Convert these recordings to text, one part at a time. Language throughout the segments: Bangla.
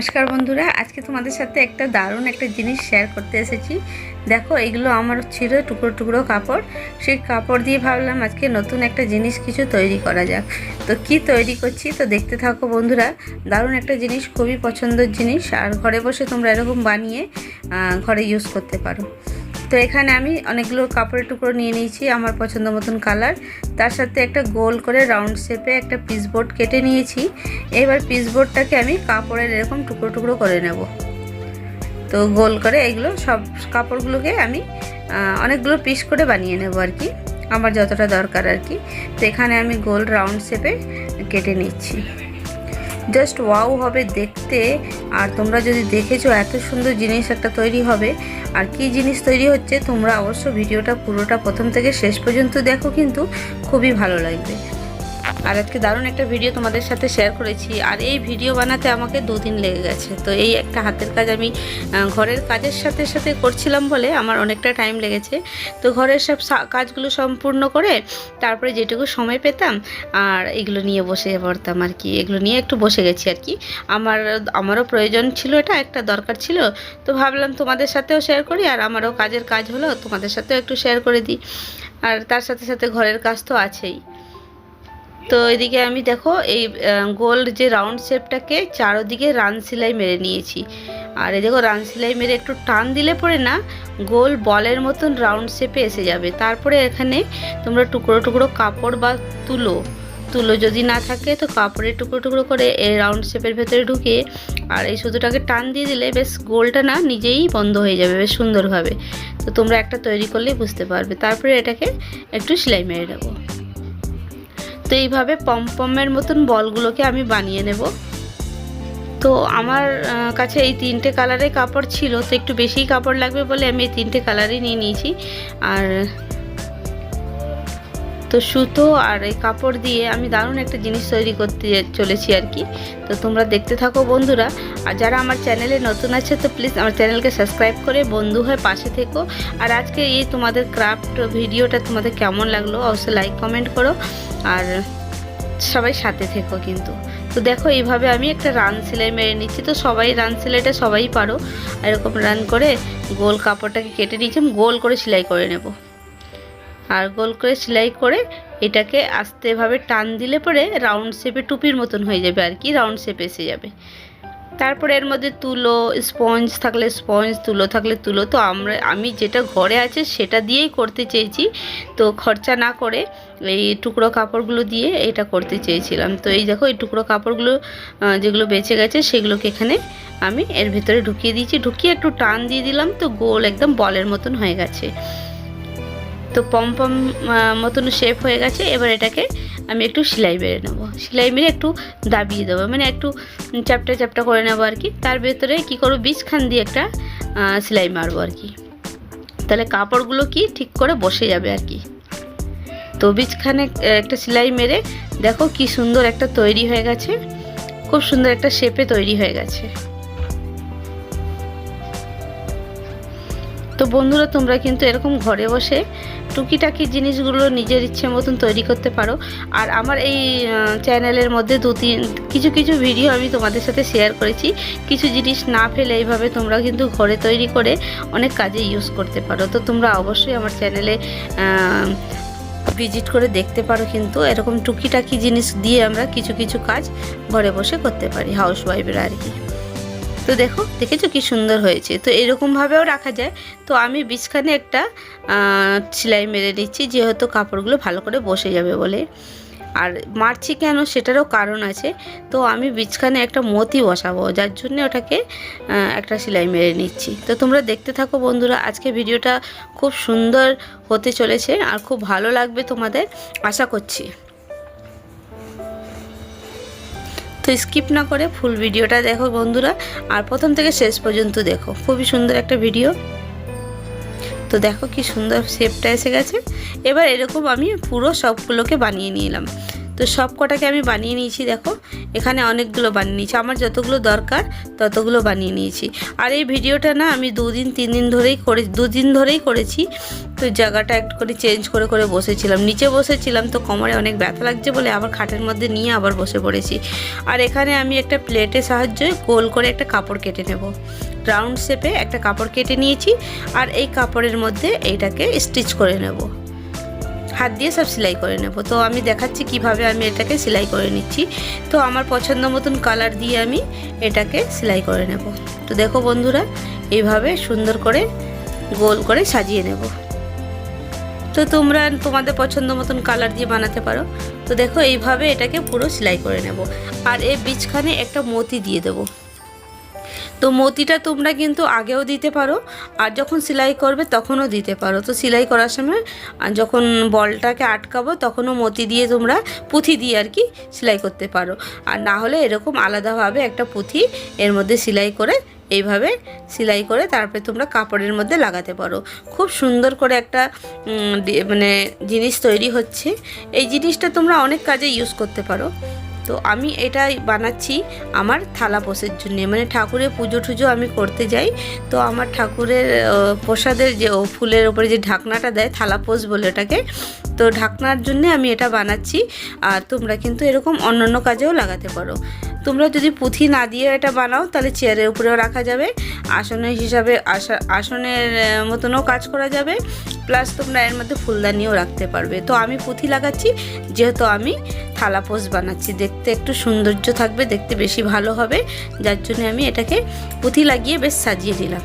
নমস্কার বন্ধুরা, আজকে তোমাদের সাথে একটা দারুণ একটা জিনিস শেয়ার করতে এসেছি। দেখো, এগুলো আমার ছিল টুকরো টুকরো কাপড়। সেই কাপড় দিয়ে ভাবলাম আজকে নতুন একটা জিনিস কিছু তৈরি করা যাক। তো কি তৈরি করছি? তো দেখতে থাকো বন্ধুরা, দারুণ একটা জিনিস, খুবই পছন্দের জিনিস। আর ঘরে বসে তোমরা এরকম বানিয়ে ঘরে ইউজ করতে পারো। তো এখানে আমি অনেকগুলো কাপড়ের টুকরো নিয়ে নিয়েছি আমার পছন্দ মতন কালার। তার সাথে একটা গোল করে রাউন্ড শেপে একটা পিস বোর্ড কেটে নিয়েছি। এবার পিস বোর্ডটাকে আমি কাপড়ের এরকম টুকরো টুকরো করে নেব। তো গোল করে এগুলো সব কাপড়গুলোকে আমি অনেকগুলো পিস করে বানিয়ে নেব আর কি। আমার যতটা দরকার আর কি। তো এখানে আমি গোল রাউন্ড শেপে কেটে নিচ্ছি। জাস্ট ওয়াও হবে দেখতে। আর তোমরা যদি দেখেছ এত সুন্দর জিনিস একটা তৈরি হবে, আর কি জিনিস তৈরি হচ্ছে তোমরা অবশ্য ভিডিওটা পুরোটা প্রথম থেকে শেষ পর্যন্ত দেখো, কিন্তু খুবই ভালো লাগবে। আর আজকে দারুণ একটা ভিডিও তোমাদের সাথে শেয়ার করেছি। আর এই ভিডিও বানাতে আমাকে দুদিন লেগে গেছে। তো এই একটা হাতের কাজ আমি ঘরের কাজের সাথে সাথে করছিলাম বলে আমার অনেকটা টাইম লেগেছে। তো ঘরের সব কাজগুলো সম্পূর্ণ করে তারপরে যেটুকু সময় পেতাম আর এগুলো নিয়ে বসে পড়তাম আর কি। এগুলো নিয়ে একটু বসে গেছি আর কি। আমার, আমারও প্রয়োজন ছিল এটা, একটা দরকার ছিল। তো ভাবলাম তোমাদের সাথেও শেয়ার করি আর আমারও কাজের কাজ হলো, তোমাদের সাথেও একটু শেয়ার করে দিই। আর তার সাথে সাথে ঘরের কাজ তো আছেই। তো এদিকে আমি দেখো এই গোল্ড যে রাউন্ড শেপটাকে চারোদিকে রান সেলাই মেরে নিয়েছি। আর এই দেখো রান সেলাই মেরে একটু টান দিলে পরে না গোল বলের মতন রাউন্ড শেপে এসে যাবে। তারপরে এখানে তোমরা টুকরো টুকরো কাপড় বা তুলো তুলো যদি না থাকে তো কাপড়ের টুকরো টুকরো করে এই রাউন্ড শেপের ভেতরে ঢুকিয়ে আর এই সুতোটাকে টান দিয়ে দিলে বেশ গোলটা না নিজেই বন্ধ হয়ে যাবে বেশ সুন্দরভাবে। তো তোমরা একটা তৈরি করলেই বুঝতে পারবে। তারপরে এটাকে একটু সেলাই মেরে নেব। তো এইভাবে পমপমের মতন বলগুলোকে আমি বানিয়ে নেব। তো আমার কাছে এই তিনটে কালারের কাপড় ছিল, তো একটু বেশিই কাপড় লাগবে বলে আমি এই তিনটে কালারই নিয়ে নিয়েছি। আর তো সুতো আর এই কাপড় দিয়ে আমি দারুণ একটা জিনিস তৈরি করতে চলেছি আর কি। তো তোমরা দেখতে থাকো বন্ধুরা। আর যারা আমার চ্যানেলে নতুন আছে, তো প্লিজ আমার চ্যানেলকে সাবস্ক্রাইব করে বন্ধু হয়ে পাশে থেকো। আর আজকে এই তোমাদের ক্রাফট ভিডিওটা তোমাদের কেমন লাগল, অবশ্যই লাইক কমেন্ট করো। আর সবাই সাথে থেকো কিন্তু। তো দেখো, এইভাবে আমি একটা রান সেলাই মেরে নিচ্ছি। তো সবাই রান সেলাইটা সবাই পারো। এরকম রান করে গোল কাপড়টাকে কেটে নিয়েছি গোল করে সেলাই করে নেব। আর গোল করে সেলাই করে এটাকে আস্তেভাবে টান দিলে পরে রাউন্ড শেপে টুপির মতন হয়ে যাবে আর কি রাউন্ড শেপে এসে যাবে। তারপরে এর মধ্যে তুলো স্পঞ্জ থাকলে স্পঞ্জ তুলো থাকলে তুলো। তো আমরা, আমি যেটা ঘরে আছে সেটা দিয়েই করতে চেয়েছি। তো খরচা না করে এই টুকরো কাপড়গুলো দিয়ে এটা করতে চেয়েছিলাম। তো এই দেখো, এই টুকরো কাপড়গুলো যেগুলো বেঁচে গেছে সেগুলোকে এখানে আমি এর ভেতরে ঢুকিয়ে দিয়েছি। ঢুকিয়ে একটু টান দিয়ে দিলাম, তো গোল একদম বলের মতন হয়ে গেছে। তো পম পম মতন শেপ হয়ে গেছে, এবার এটাকে আমি একটু সেলাই মেরে নেব। সেলাই মেরে একটু দাবিয়ে দেবো মানে একটু চ্যাপটা চ্যাপটা করে নেব আর কি। তার ভেতরে কী করব, বীজখান দিয়ে একটা সেলাই মারবো আর কি। তাহলে কাপড়গুলো কি ঠিক করে বসে যাবে আর কি। তো বীজখানে একটা সেলাই মেরে দেখো কি সুন্দর একটা তৈরি হয়ে গেছে। খুব সুন্দর একটা শেপে তৈরি হয়ে গেছে। তো বন্ধুরা, তোমরা কিন্তু এরকম ঘরে বসে টুকিটাকি জিনিসগুলো নিজের ইচ্ছে মতন তৈরি করতে পারো। আর আমার এই চ্যানেলের মধ্যে দু তিন, কিছু কিছু ভিডিও আমি তোমাদের সাথে শেয়ার করেছি। কিছু জিনিস না ফেলে এইভাবে তোমরা কিন্তু ঘরে তৈরি করে অনেক কাজে ইউজ করতে পারো। তো তোমরা অবশ্যই আমার চ্যানেলে ভিজিট করে দেখতে পারো কিন্তু এরকম টুকিটাকি জিনিস দিয়ে আমরা কিছু কিছু কাজ ঘরে বসে করতে পারি। হাউস ওয়াইফেরা আর কি। তো দেখো, দেখেছ কি সুন্দর হয়েছে? তো এরকমভাবেও রাখা যায়। তো আমি বীজখানে একটা সেলাই মেরে নিচ্ছি, যেহেতু কাপড়গুলো ভালো করে বসে যাবে বলে। আর মারছি কেন? সেটারও কারণ আছে। তো আমি বীজখানে একটা মতি বসাবো, যার জন্য ওটাকে একটা সেলাই মেরে নিচ্ছি। তো তোমরা দেখতে থাকো বন্ধুরা, আজকে ভিডিওটা খুব সুন্দর হতে চলেছে, আর খুব ভালো লাগবে তোমাদের, আশা করছি। তো স্কিপ না করে ফুল ভিডিওটা দেখো বন্ধুরা, আর প্রথম থেকে শেষ পর্যন্ত দেখো। খুবই সুন্দর একটা ভিডিও। তো দেখো কি সুন্দর শেপটা এসে গেছে। এবার এরকম আমি পুরো সবগুলোকে বানিয়ে নিলাম তো সব কটাকে আমি বানিয়ে নিয়েছি, দেখো। এখানে অনেকগুলো বানিয়ে নিয়েছি। আমার যতগুলো দরকার, ততগুলো বানিয়ে নিয়েছি। আর এই ভিডিওটা না আমি দুদিন তিন দিন ধরেই করে, দুদিন ধরেই করেছি। তো জায়গাটা একটু করে চেঞ্জ করে করে বসেছিলাম। নিচে বসেছিলাম তো কোমরে অনেক ব্যথা লাগছে বলে আবার খাটের মধ্যে নিয়ে আবার বসে পড়েছি। আর এখানে আমি একটা প্লেটের সাহায্যে গোল করে একটা কাপড় কেটে নেব। রাউন্ড শেপে একটা কাপড় কেটে নিয়েছি। আর এই কাপড়ের মধ্যে এইটাকে স্টিচ করে নেব। হাত দিয়ে সব সেলাই করে নেব। তো আমি দেখাচ্ছি কীভাবে আমি এটাকে সেলাই করে নিচ্ছি। তো আমার পছন্দ মতন কালার দিয়ে আমি এটাকে সেলাই করে নেব। তো দেখো বন্ধুরা এইভাবে সুন্দর করে গোল করে সাজিয়ে নেব। তো তোমরা তোমাদের পছন্দ মতন কালার দিয়ে বানাতে পারো। তো দেখো এইভাবে এটাকে পুরো সেলাই করে নেব। আর এর বীজখানে একটা মতি দিয়ে দেবো। তো মতিটা তোমরা কিন্তু আগেও দিতে পারো। আর যখন সেলাই করবে তখনও দিতে পারো। তো সেলাই করার সময় যখন বলটাকে আটকাবো তখনও মতি দিয়ে তোমরা পুঁথি দিয়ে আর কি সেলাই করতে পারো। আর না হলে এরকম আলাদাভাবে একটা পুঁথি এর মধ্যে সেলাই করে, এইভাবে সেলাই করে তারপরে তোমরা কাপড়ের মধ্যে লাগাতে পারো। খুব সুন্দর করে একটা মানে জিনিস তৈরি হচ্ছে। এই জিনিসটা তোমরা অনেক কাজে ইউজ করতে পারো। তো আমি এটাই বানাচ্ছি আমার থালা পোষের জন্যে। মানে ঠাকুরের পুজো টুজো আমি করতে যাই। তো আমার ঠাকুরের প্রসাদের যে ফুলের ওপরে যে ঢাকনাটা দেয়, থালা পোষ বলে ওটাকে, তো ঢাকনার জন্যে আমি এটা বানাচ্ছি। আর তোমরা কিন্তু এরকম অন্যান্য কাজেও লাগাতে পারো। তোমরা যদি পুঁথি না দিয়ে এটা বানাও, তাহলে চেয়ারের উপরেও রাখা যাবে, আসনের হিসাবে আসনের মতনও কাজ করা যাবে, প্লাস তোমরা এর মধ্যে ফুলদানিও রাখতে পারবে। তো আমি পুঁথি লাগাচ্ছি, যেহেতু আমি থালা পোষ বানাচ্ছি। দেখতে একটু সৌন্দর্য থাকবে, দেখতে বেশি ভালো হবে, যার জন্য আমি এটাকে পুঁথি লাগিয়ে বেশ সাজিয়ে দিলাম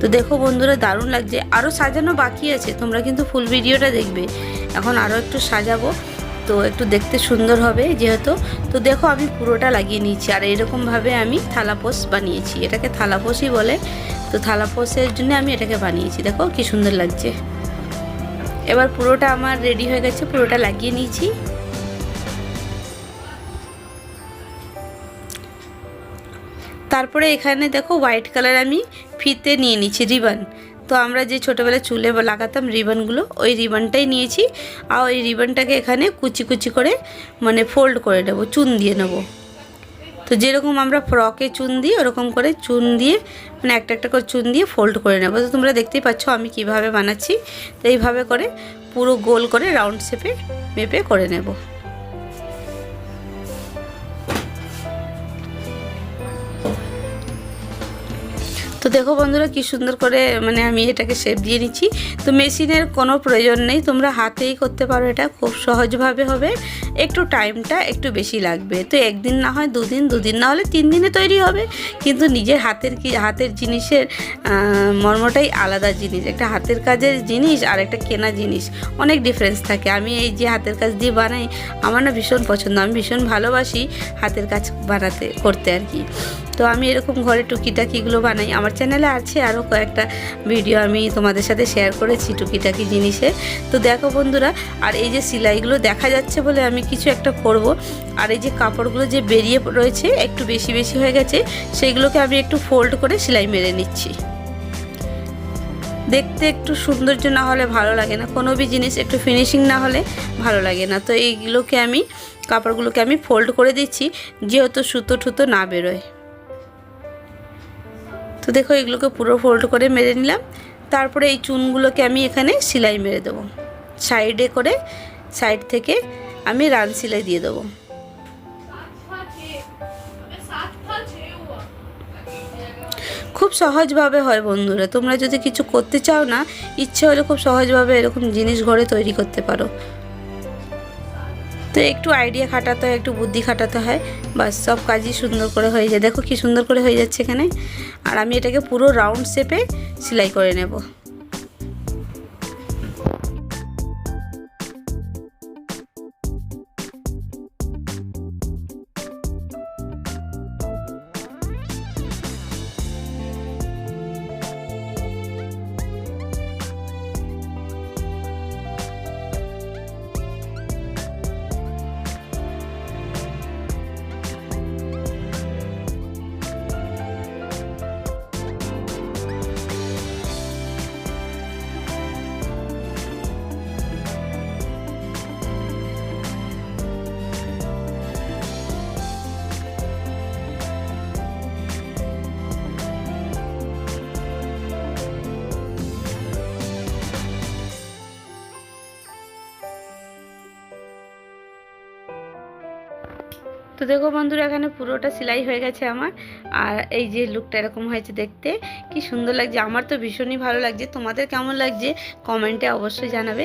তো দেখো বন্ধুরা, দারুণ লাগছে। আরও সাজানো বাকি আছে, তোমরা কিন্তু ফুল ভিডিওটা দেখবে। এখন আরও একটু সাজাবো। তো একটু দেখতে সুন্দর হবে যেহেতু। তো দেখো আমি পুরোটা লাগিয়ে নিয়েছি আর এরকমভাবে আমি থালাপোষ বানিয়েছি। এটাকে থালাপোষই বলে। তো থালাপোষের জন্য আমি এটাকে বানিয়েছি। দেখো কি সুন্দর লাগছে। এবার পুরোটা আমার রেডি হয়ে গেছে, পুরোটা লাগিয়ে নিয়েছি। তারপরে এখানে দেখো হোয়াইট কালার আমি ফিতে নিয়ে নিচ্ছি রিবান। তো আমরা যে ছোটোবেলায় চুলে লাগাতাম রিবনগুলো, ওই রিবনটাই নিয়েছি। আর ওই রিবনটাকে এখানে কুচি কুচি করে মানে ফোল্ড করে নেব, চুন দিয়ে নেব। তো যেরকম আমরা ফ্রকে চুন দিই, ওরকম করে চুন দিয়ে মানে একটা একটা করে চুন দিয়ে ফোল্ড করে নেব। তো তোমরা দেখতেই পাচ্ছ আমি কীভাবে বানাচ্ছি। তো এইভাবে করে পুরো গোল করে রাউন্ড শেপে মেপে করে নেব। দেখো বন্ধুরা কি সুন্দর করে মানে আমি এটাকে শেপ দিয়ে নিচ্ছি। তো মেশিনের কোনো প্রয়োজন নেই, তোমরা হাতেই করতে পারো এটা, খুব সহজভাবে হবে। একটু টাইমটা একটু বেশি লাগবে। তো একদিন না হয় দুদিন দুদিন না হলে তিন দিনে তৈরি হবে। কিন্তু নিজের হাতের কি, হাতের জিনিসের মর্মটাই আলাদা জিনিস। একটা হাতের কাজের জিনিস আর একটা কেনা জিনিস, অনেক ডিফারেন্স থাকে। আমি এই যে হাতের কাজ দিয়ে বানাই, আমার না ভীষণ পছন্দ। আমি ভীষণ ভালোবাসি হাতের কাজ বানাতে, করতে আর কি। তো আমি এরকম ঘরে টুকিটাকিগুলো বানাই। আমার চ্যানেলে আছে আরও কয়েকটা ভিডিও আমি তোমাদের সাথে শেয়ার করেছি টুকিটাকি জিনিসে। তো দেখো বন্ধুরা, আর এই যে সেলাইগুলো দেখা যাচ্ছে বলে আমি কিছু একটা করব। আর এই যে কাপড়গুলো যে বেরিয়ে রয়েছে, একটু বেশি বেশি হয়ে গেছে সেইগুলোকে আমি একটু ফোল্ড করে সেলাই মেরে নিচ্ছি। দেখতে একটু সৌন্দর্য না হলে ভালো লাগে না, কোনো বি জিনিস একটু ফিনিশিং না হলে ভালো লাগে না। তো এইগুলোকে আমি, কাপড়গুলোকে আমি ফোল্ড করে দিচ্ছি, যেহেতু সুতো ঠুতো না বেরোয়। তো দেখো এগুলোকে পুরো ফোল্ড করে মেরে নিলাম। তারপরে এই চুনগুলোকে আমি এখানে সেলাই মেরে দেবো। সাইডে করে সাইড থেকে আমি রান সেলাই দিয়ে দেবো। খুব সহজভাবে হয় বন্ধুরা, তোমরা যদি কিছু করতে চাও না, ইচ্ছে হলে খুব সহজভাবে এরকম জিনিস ঘরে তৈরি করতে পারো। তো একটু আইডিয়া খাটাতে হয়, একটু বুদ্ধি খাটাতে হয়। বাস, সব কাজই সুন্দর করে হয়ে যায়। দেখো কি সুন্দর করে হয়ে যাচ্ছে এখানে। আর আমি এটাকে পুরো রাউন্ড শেপে সেলাই করে নেব। তো দেখো বন্ধুরা, এখানে পুরোটা সেলাই হয়ে গেছে আমার। আর এই যে লুকটা এরকম হয়েছে দেখতে, কি সুন্দর লাগছে। আমার তো ভীষণই ভালো লাগছে। তোমাদের কেমন লাগছে? কমেন্টে অবশ্যই জানাবে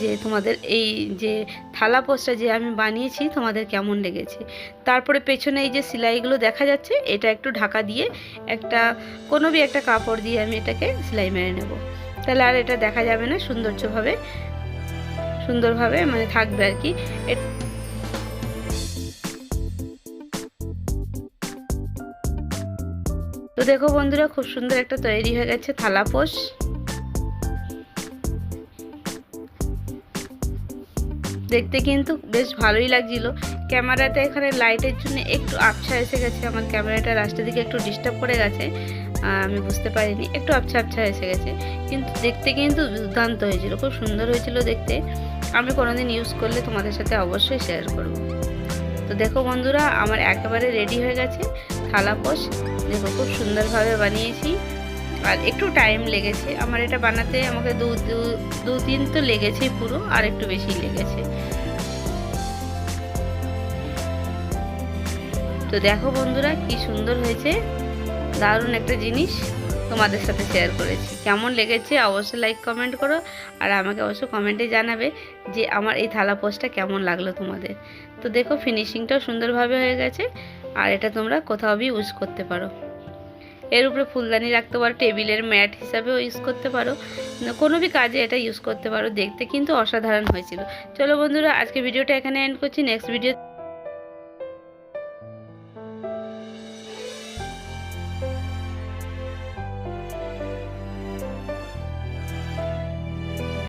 যে তোমাদের এই যে থালা পোস্টটা যে আমি বানিয়েছি, তোমাদের কেমন লেগেছে? তারপরে পেছনে এই যে সেলাইগুলো দেখা যাচ্ছে, এটা একটু ঢাকা দিয়ে একটা, কোনো বি একটা কাপড় দিয়ে আমি এটাকে সেলাই মেরে নেব। তাহলে আর এটা দেখা যাবে না সৌন্দর্যভাবে, সুন্দরভাবে মানে থাকবে আর কি। দেখো বন্ধুরা, খুব সুন্দর একটা তৈরি হয়ে গেছে থালা পোষ। দেখতে কিন্তু বেশ ভালোই লাগছিল। ক্যামেরাতে এখানে লাইটের জন্য একটু আবছা এসে গেছে। আমার ক্যামেরাটা রাস্তার দিকে একটু ডিস্টার্ব করে গেছে। আমি বুঝতে পারিনি, একটু আবছা আবছা এসে গেছে। কিন্তু দেখতে কিন্তু দুর্দান্ত হয়েছিল, খুব সুন্দর হয়েছিল দেখতে। আমি কোনোদিন ইউজ করলে তোমাদের সাথে অবশ্যই শেয়ার করব। তো দেখো বন্ধুরা, আমার একেবারে রেডি হয়ে গেছে থালা পোষ। দেখো খুব সুন্দরভাবে বানিয়েছি। আর একটু টাইম লেগেছে। আমার এটা বানাতে আমাকে দু, দু- দিন তো লেগেছে পুরো, আর একটু বেশি লেগেছে। তো দেখো বন্ধুরা, কি সুন্দর হয়েছে। দারুণ একটা জিনিস তোমাদের সাথে শেয়ার করেছি। কেমন লেগেছে অবশ্যই লাইক কমেন্ট করো। আর আমাকে অবশ্যই কমেন্টে জানাবে যে আমার এই থালা পোস্টটা কেমন লাগল তোমাদের। তো দেখো ফিনিশিংটাও সুন্দরভাবে হয়ে গেছে। আর এটা তোমরা কোথাও বি ইউজ করতে পারো। এর উপরে ফুলদানি রাখতে পারো, টেবিলের ম্যাট হিসাবেও ইউজ করতে পারো। কোনো বি কাজে এটা ইউজ করতে পারো, দেখতে কিন্তু অসাধারণ হয়েছিল। চলো বন্ধুরা আজকে ভিডিওটা এখানে এন্ড করছি। Next video